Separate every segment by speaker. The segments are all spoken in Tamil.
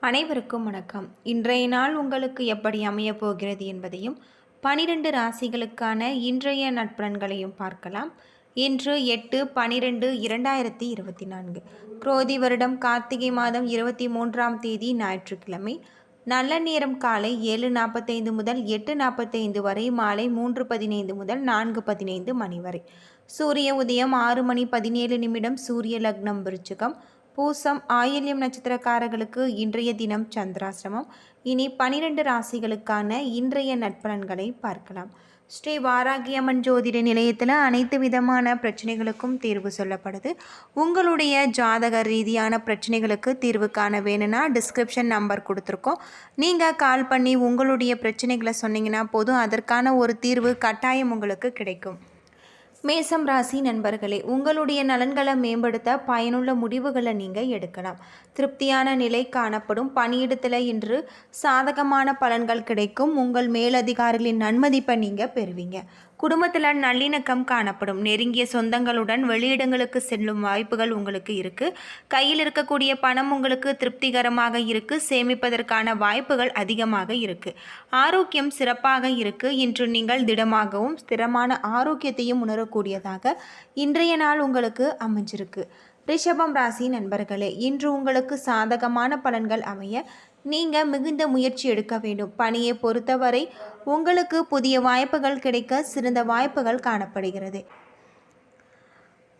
Speaker 1: அனைவருக்கும் வணக்கம். இன்றைய நாள் உங்களுக்கு எப்படி அமையப் போகிறது என்பதையும் பனிரெண்டு ராசிகளுக்கான இன்றைய நட்பலன்களையும் பார்க்கலாம். இன்று எட்டு பனிரெண்டு இரண்டாயிரத்தி இருபத்தி நான்கு. குரோதி வருடம் கார்த்திகை மாதம் இருபத்தி மூன்றாம் தேதி ஞாயிற்றுக்கிழமை. நல்ல நேரம் காலை ஏழு நாற்பத்தைந்து முதல் எட்டு நாற்பத்தைந்து வரை மாலை மூன்று பதினைந்து முதல் நான்கு பதினைந்து மணி வரை. சூரிய உதயம் ஆறு மணி பதினேழு நிமிடம் சூரிய லக்னம் விருச்சிகம். பூசம் ஆயில்யம் நட்சத்திரக்காரர்களுக்கு இன்றைய தினம் சந்திராசிரமம். இனி பனிரெண்டு ராசிகளுக்கான இன்றைய நட்பலன்களை பார்க்கலாம். ஸ்ரீ வாராகியம்மன் ஜோதிட நிலையத்தில் அனைத்து விதமான பிரச்சனைகளுக்கும் தீர்வு சொல்லப்படுது. உங்களுடைய ஜாதக ரீதியான பிரச்சனைகளுக்கு தீர்வு காண வேணும்னா டிஸ்கிரிப்ஷன் நம்பர் கொடுத்துருக்கோம். நீங்கள் கால் பண்ணி உங்களுடைய பிரச்சனைகளை சொன்னீங்கன்னா போதும். அதற்கான ஒரு தீர்வு கட்டாயம் உங்களுக்கு கிடைக்கும். மேசம் ராசி நண்பர்களே உங்களுடைய நலன்களை மேம்படுத்த பயனுள்ள முடிவுகளை நீங்கள் எடுக்கலாம். திருப்தியான நிலை காணப்படும். பணியிடத்தில் இன்று சாதகமான பலன்கள் கிடைக்கும். உங்கள் மேலதிகாரிகளின் நன்மதிப்பை நீங்கள் பெறுவீங்க. குடும்பத்தில் நல்லிணக்கம் காணப்படும். நெருங்கிய சொந்தங்களுடன் வெளியிடங்களுக்கு செல்லும் வாய்ப்புகள் உங்களுக்கு இருக்குது கையில் இருக்கக்கூடிய பணம் உங்களுக்கு திருப்திகரமாக இருக்குது சேமிப்பதற்கான வாய்ப்புகள் அதிகமாக இருக்குது ஆரோக்கியம் சிறப்பாக இருக்குது இன்று நீங்கள் திடமாகவும் ஸ்திரமான ஆரோக்கியத்தையும் உணரக்கூடியதாக இன்றைய நாள் உங்களுக்கு அமைஞ்சிருக்கு. ரிஷபம் ராசி நண்பர்களே இன்று உங்களுக்கு சாதகமான பலன்கள் அமைய நீங்கள் மிகுந்த முயற்சி எடுக்க வேண்டும். பணியை பொறுத்தவரை உங்களுக்கு புதிய வாய்ப்புகள் கிடைக்க சிறந்த வாய்ப்புகள் காணப்படுகிறது.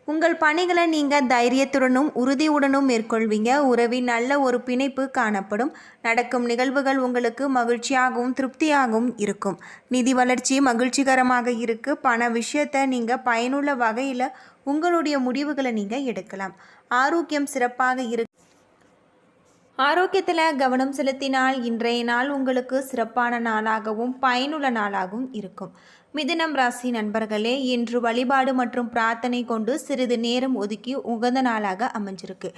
Speaker 1: உங்கள் பணிகளை நீங்கள் தைரியத்துடனும் உறுதியுடனும் மேற்கொள்வீங்க. உறவின் நல்ல ஒரு பிணைப்பு காணப்படும். நடக்கும் நிகழ்வுகள் உங்களுக்கு மகிழ்ச்சியாகவும் திருப்தியாகவும் இருக்கும். நிதி வளர்ச்சி மகிழ்ச்சிகரமாக இருக்கு. பண விஷயத்தை நீங்கள் பயனுள்ள வகையில் உங்களுடைய முடிவுகளை நீங்கள் எடுக்கலாம். ஆரோக்கியம் சிறப்பாக இருக்கு ஆரோக்கியத்தில் கவனம் செலுத்தினால் இன்றைய நாள் உங்களுக்கு சிறப்பான நாளாகவும் பயனுள்ள நாளாகவும் இருக்கும். மிதுனம் ராசி நண்பர்களே இன்று வழிபாடு மற்றும் பிரார்த்தனை கொண்டு சிறிது நேரம் ஒதுக்கி உகந்த நாளாக அமைஞ்சிருக்கு.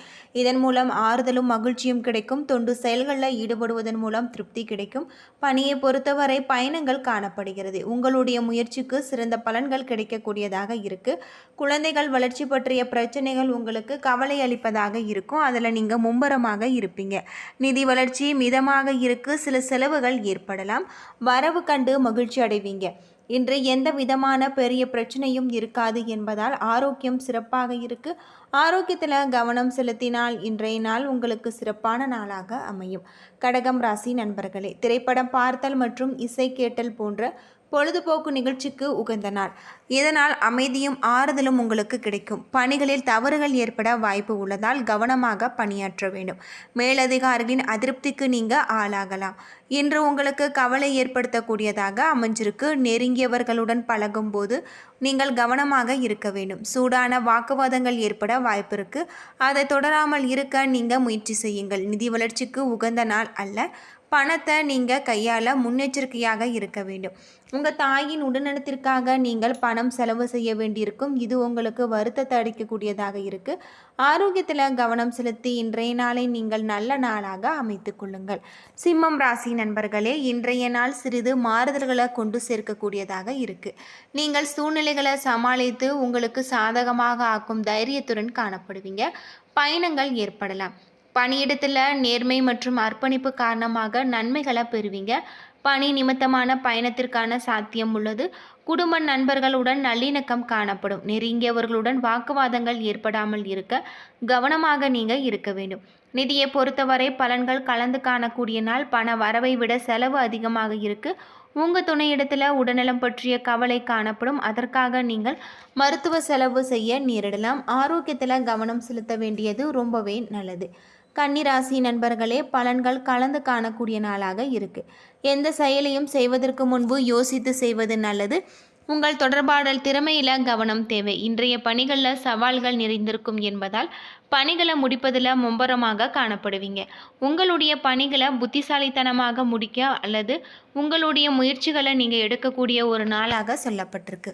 Speaker 1: இதன் மூலம் ஆறுதலும் மகிழ்ச்சியும் கிடைக்கும். தொண்டு செயல்களில் ஈடுபடுவதன் மூலம் திருப்தி கிடைக்கும். பணியை பொறுத்தவரை பயணங்கள் காணப்படுகிறது. உங்களுடைய முயற்சிக்கு சிறந்த பலன்கள் கிடைக்கக்கூடியதாக இருக்கு. குழந்தைகள் வளர்ச்சி பற்றிய பிரச்சனைகள் உங்களுக்கு கவலை அளிப்பதாக இருக்கும். அதில் நீங்கள் மும்பரமாக இருப்பீங்க. நிதி வளர்ச்சி மிதமாக இருக்கு. சில செலவுகள் ஏற்படலாம். வரவு கண்டு மகிழ்ச்சி அடைவீங்க. இன்று எந்த விதமான பெரிய பிரச்சனையும் இருக்காது என்பதால் ஆரோக்கியம் சிறப்பாக இருக்குது ஆரோக்கியத்தில் கவனம் செலுத்தினால் இன்றைய நாள் உங்களுக்கு சிறப்பான நாளாக அமையும். கடகம் ராசி நண்பர்களே திரைப்படம் பார்த்தல் மற்றும் இசை கேட்டல் போன்ற பொழுதுபோக்கு நிகழ்ச்சிக்கு உகந்த நாள். இதனால் அமைதியும் ஆறுதலும் உங்களுக்கு கிடைக்கும். பணிகளில் தவறுகள் ஏற்பட வாய்ப்பு உள்ளதால் கவனமாக பணியாற்ற வேண்டும். மேலதிகாரிகளின் அதிருப்திக்கு நீங்கள் ஆளாகலாம். இன்று உங்களுக்கு கவலை ஏற்படுத்தக்கூடியதாக அமைஞ்சிருக்கு. நெருங்கியவர்களுடன் பழகும்போது நீங்கள் கவனமாக இருக்க வேண்டும். சூடான வாக்குவாதங்கள் ஏற்பட வாய்ப்பு இருக்குது அதை தொடராமல் இருக்க நீங்கள் முயற்சி செய்யுங்கள். நிதி வளர்ச்சிக்கு உகந்த நாள் அல்ல. பணத்தை நீங்கள் கையால் முன்னெச்சரிக்கையாக இருக்க வேண்டும். உங்கள் தாயின் உடல்நலத்திற்காக நீங்கள் பணம் செலவு செய்ய வேண்டியிருக்கும். இது உங்களுக்கு வருத்தத்தை அளிக்கக்கூடியதாக இருக்குது ஆரோக்கியத்தில் கவனம் செலுத்தி இன்றைய நாளை நீங்கள் நல்ல நாளாக அமைத்து கொள்ளுங்கள். சிம்மம் ராசி நண்பர்களே இன்றைய நாள் சிறிது மாறுதல்களை கொண்டு சேர்க்கக்கூடியதாக இருக்குது நீங்கள் சூழ்நிலைகளை சமாளித்து உங்களுக்கு சாதகமாக ஆக்கும் தைரியத்துடன் காணப்படுவீங்க. பயணங்கள் ஏற்படலாம். பணியிடத்தில் நேர்மை மற்றும் அர்ப்பணிப்பு காரணமாக நன்மைகளை பெறுவீங்க. பணி நிமித்தமான பயணத்திற்கான சாத்தியம் உள்ளது. குடும்ப நண்பர்களுடன் நல்லிணக்கம் காணப்படும். நெருங்கியவர்களுடன் வாக்குவாதங்கள் ஏற்படாமல் இருக்க கவனமாக நீங்கள் இருக்க வேண்டும். நிதியை பொறுத்தவரை பலன்கள் கலந்து காணக்கூடிய நாள் பண வரவை விட செலவு அதிகமாக இருக்கு. உங்கள் துணையிடத்தில் உடல்நலம் பற்றிய கவலை காணப்படும். அதற்காக நீங்கள் மருத்துவ செலவு செய்ய நேரிடலாம். ஆரோக்கியத்தில் கவனம் செலுத்த வேண்டியது ரொம்பவே நல்லது. கன்னிராசி நண்பர்களே பலன்கள் கலந்து காணக்கூடிய நாளாக இருக்கு. எந்த செயலையும் செய்வதற்கு முன்பு யோசித்து செய்வது நல்லது. உங்கள் தொடர்பாடல் திறமையில கவனம் தேவை. இன்றைய பணிகளில் சவால்கள் நிறைந்திருக்கும் என்பதால் பணிகளை முடிப்பதில் மும்பரமாக காணப்படுவீங்க. உங்களுடைய பணிகளை புத்திசாலித்தனமாக முடிக்க அல்லது உங்களுடைய முயற்சிகளை நீங்கள் எடுக்கக்கூடிய ஒரு நாளாக சொல்லப்பட்டிருக்கு.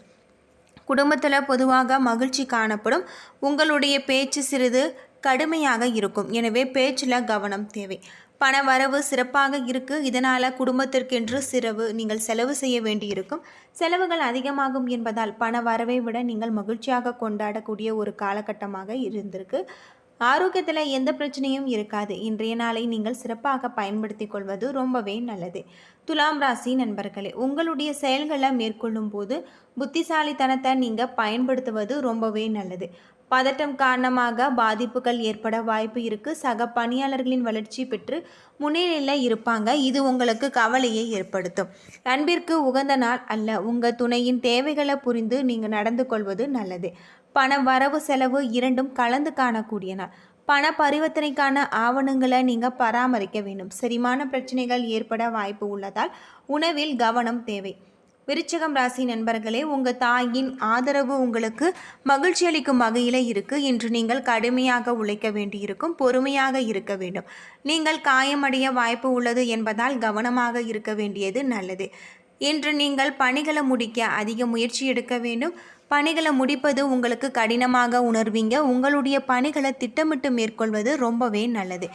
Speaker 1: குடும்பத்தில் பொதுவாக மகிழ்ச்சி காணப்படும். உங்களுடைய பேச்சு சிறிது கடுமையாக இருக்கும். எனவே பேச்சில் கவனம் தேவை. பண வரவு சிறப்பாக இருக்குது இதனால் குடும்பத்திற்கென்று சிறவு நீங்கள் செலவு செய்ய வேண்டியிருக்கும். செலவுகள் அதிகமாகும் என்பதால் பண வரவை விட நீங்கள் மகிழ்ச்சியாக கொண்டாடக்கூடிய ஒரு காலகட்டமாக இருந்திருக்கு. ஆரோக்கியத்தில் எந்த பிரச்சனையும் இருக்காது. இன்றைய நாளை நீங்கள் சிறப்பாக பயன்படுத்தி கொள்வது ரொம்பவே நல்லது. துலாம் ராசி நண்பர்களே உங்களுடைய செயல்களை மேற்கொள்ளும் போது புத்திசாலித்தனத்தை நீங்கள் பயன்படுத்துவது ரொம்பவே நல்லது. பதட்டம் காரணமாக பாதிப்புகள் ஏற்பட வாய்ப்பு இருக்குது சக பணியாளர்களின் வளர்ச்சி பெற்று முன்னிலையில் இருப்பாங்க. இது உங்களுக்கு கவலையை ஏற்படுத்தும். அன்பிற்கு உகந்த நாள் அல்ல. உங்கள் துணையின் தேவைகளை புரிந்து நீங்கள் நடந்து கொள்வது நல்லது. பண வரவு செலவு இரண்டும் கலந்து காணக்கூடிய நாள். பண பரிவர்த்தனைக்கான ஆவணங்களை நீங்கள் பராமரிக்க வேண்டும். செரிமான பிரச்சனைகள் ஏற்பட வாய்ப்பு உள்ளதால் உணவில் கவனம் தேவை. விருச்சகம் ராசி நண்பர்களே உங்கள் தாயின் ஆதரவு உங்களுக்கு மகிழ்ச்சி அளிக்கும் வகையில் இருக்குது இன்று நீங்கள் கடுமையாக உழைக்க வேண்டியிருக்கும் பொறுமையாக இருக்க வேண்டும். நீங்கள் காயமடைய வாய்ப்பு உள்ளது என்பதால் கவனமாக இருக்க வேண்டியது நல்லது. இன்று நீங்கள் பணிகளை முடிக்க அதிக முயற்சி எடுக்க வேண்டும். பணிகளை முடிப்பது உங்களுக்கு கடினமாக உணர்வீங்க. உங்களுடைய பணிகளை திட்டமிட்டு மேற்கொள்வது ரொம்பவே நல்லது.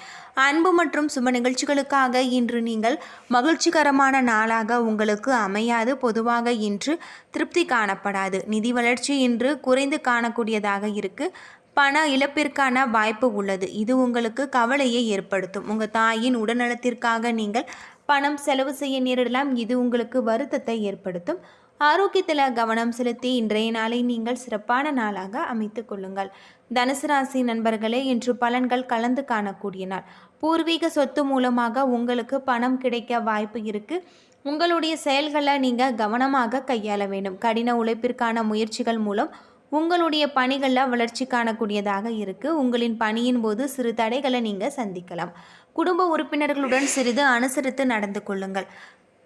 Speaker 1: அன்பு மற்றும் சுப நிகழ்ச்சிகளுக்காக இன்று நீங்கள் மகிழ்ச்சிகரமான நாளாக உங்களுக்கு அமையாது. பொதுவாக இன்று திருப்தி காணப்படாது. நிதி வளர்ச்சி இன்று குறைந்து காணக்கூடியதாக இருக்குது பண இழப்பிற்கான வாய்ப்பு உள்ளது. இது உங்களுக்கு கவலையை ஏற்படுத்தும். உங்கள் தாயின் உடல்நலத்திற்காக நீங்கள் பணம் செலவு செய்ய நேரிடலாம். இது உங்களுக்கு வருத்தத்தை ஏற்படுத்தும். ஆரோக்கியத்தில் கவனம் செலுத்தி இன்றைய நாளை நீங்கள் சிறப்பான நாளாக அமைத்து கொள்ளுங்கள். தனுசு ராசி நண்பர்களே இன்று பலன்கள் கலந்து காணக்கூடிய நாள். பூர்வீக சொத்து மூலமாக உங்களுக்கு பணம் கிடைக்க வாய்ப்பு இருக்குது உங்களுடைய செயல்களை நீங்கள் கவனமாக கையாள வேண்டும். கடின உழைப்பிற்கான முயற்சிகள் மூலம் உங்களுடைய பணிகளில் வளர்ச்சி காணக்கூடியதாக இருக்குது உங்களின் பணியின் போது சிறு தடைகளை நீங்கள் சந்திக்கலாம். குடும்ப உறுப்பினர்களுடன் சிறிது அனுசரித்து நடந்து கொள்ளுங்கள்.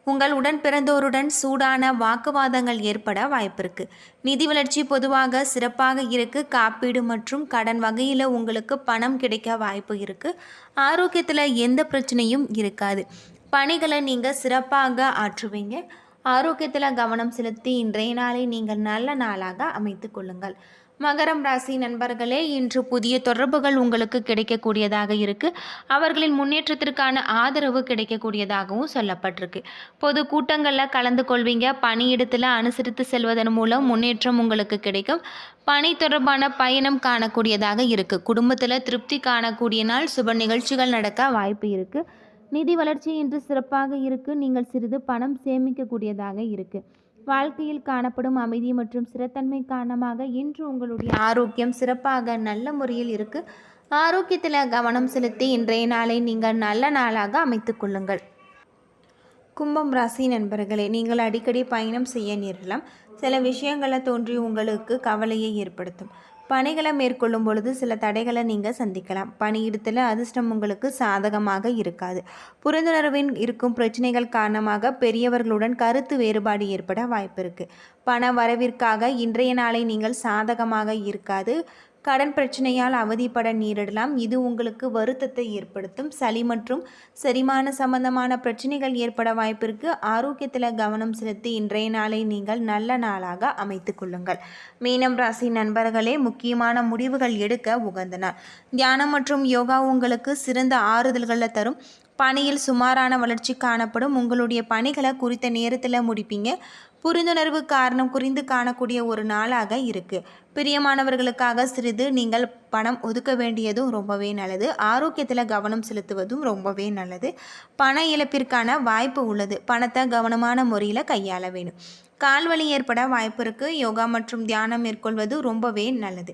Speaker 1: உங்கள் உடன் பிறந்தோருடன் சூடான வாக்குவாதங்கள் ஏற்பட வாய்ப்பிருக்கு. நிதி வளர்ச்சி பொதுவாக சிறப்பாக இருக்கு. காப்பீடு மற்றும் கடன் வகையில் உங்களுக்கு பணம் கிடைக்க வாய்ப்பு இருக்கு. ஆரோக்கியத்தில் எந்த பிரச்சனையும் இருக்காது. பணிகளை நீங்கள் சிறப்பாக ஆற்றுவீங்க. ஆரோக்கியத்தில் கவனம் செலுத்தி இன்றைய நாளை நீங்கள் நல்ல நாளாக அமைத்து கொள்ளுங்கள். மகரம் ராசி நண்பர்களே இன்று புதிய தொடர்புகள் உங்களுக்கு கிடைக்கக்கூடியதாக இருக்கு. அவர்களின் முன்னேற்றத்திற்கான ஆதரவு கிடைக்கக்கூடியதாகவும் சொல்லப்பட்டிருக்கு. பொது கூட்டங்களில் கலந்து கொள்வீங்க. பணியிடத்தில் அனுசரித்து செல்வதன் மூலம் முன்னேற்றம் உங்களுக்கு கிடைக்கும். பணி தொடர்பான பயணம் காணக்கூடியதாக இருக்கு. குடும்பத்தில் திருப்தி காணக்கூடிய நாள் சுப நிகழ்ச்சிகள் நடக்க வாய்ப்பு இருக்கு. நிதி வளர்ச்சி இன்று சிறப்பாக இருக்கு. நீங்கள் சிறிது பணம் சேமிக்கக்கூடியதாக இருக்கு. வாழ்க்கையில் காணப்படும் அமைதி மற்றும் ஸ்திரத்தன்மை காரணமாக இன்று உங்களுடைய ஆரோக்கியம் சிறப்பாக நல்ல முறையில் இருக்கு. ஆரோக்கியத்தில் கவனம் செலுத்தி இன்றைய நாளை நீங்கள் நல்ல நாளாக அமைத்துக் கொள்ளுங்கள். கும்பம் ராசி நண்பர்களே நீங்கள் அடிக்கடி பயணம் செய்ய நேரலாம் சில விஷயங்களை தோன்றி உங்களுக்கு கவலையை ஏற்படுத்தும். பணிகளை மேற்கொள்ளும் பொழுது சில தடைகளை நீங்கள் சந்திக்கலாம். பணியிடத்தில் அதிர்ஷ்டம் உங்களுக்கு சாதகமாக இருக்காது. புரிந்துணர்வின் இருக்கும் பிரச்சனைகள் காரணமாக பெரியவர்களுடன் கருத்து வேறுபாடு ஏற்பட வாய்ப்பு இருக்குது பண வரவிற்காக இன்றைய நாளை நீங்கள் சாதகமாக இருக்காது. கடன் பிரச்சனையால் அவதிப்பட நேரிடலாம். இது உங்களுக்கு வருத்தத்தை ஏற்படுத்தும். சளி மற்றும் செரிமான சம்பந்தமான பிரச்சனைகள் ஏற்பட வாய்ப்பிற்கு ஆரோக்கியத்தில் கவனம் செலுத்தி இன்றைய நாளை நீங்கள் நல்ல நாளாக அமைத்து கொள்ளுங்கள். மீனம் ராசி நண்பர்களே முக்கியமான முடிவுகள் எடுக்க உகந்த நாள். தியானம் மற்றும் யோகா உங்களுக்கு சிறந்த ஆறுதல்களை தரும். பணியில் சுமாரான வளர்ச்சி காணப்படும். உங்களுடைய பணிகளை குறித்த நேரத்தில் முடிப்பீங்க. புரிந்துணர்வு காரணம் குறிந்து காணக்கூடிய ஒரு நாளாக இருக்குது பிரியமானவர்களுக்காக சிறிது நீங்கள் பணம் ஒதுக்க வேண்டியதும் ரொம்பவே நல்லது. ஆரோக்கியத்தில் கவனம் செலுத்துவதும் ரொம்பவே நல்லது. பண இழப்பிற்கான வாய்ப்பு உள்ளது. பணத்தை கவனமான முறையில் கையாள வேணும் கால்வலி ஏற்பட வாய்ப்பு இருக்குது யோகா மற்றும் தியானம் மேற்கொள்வது ரொம்பவே நல்லது.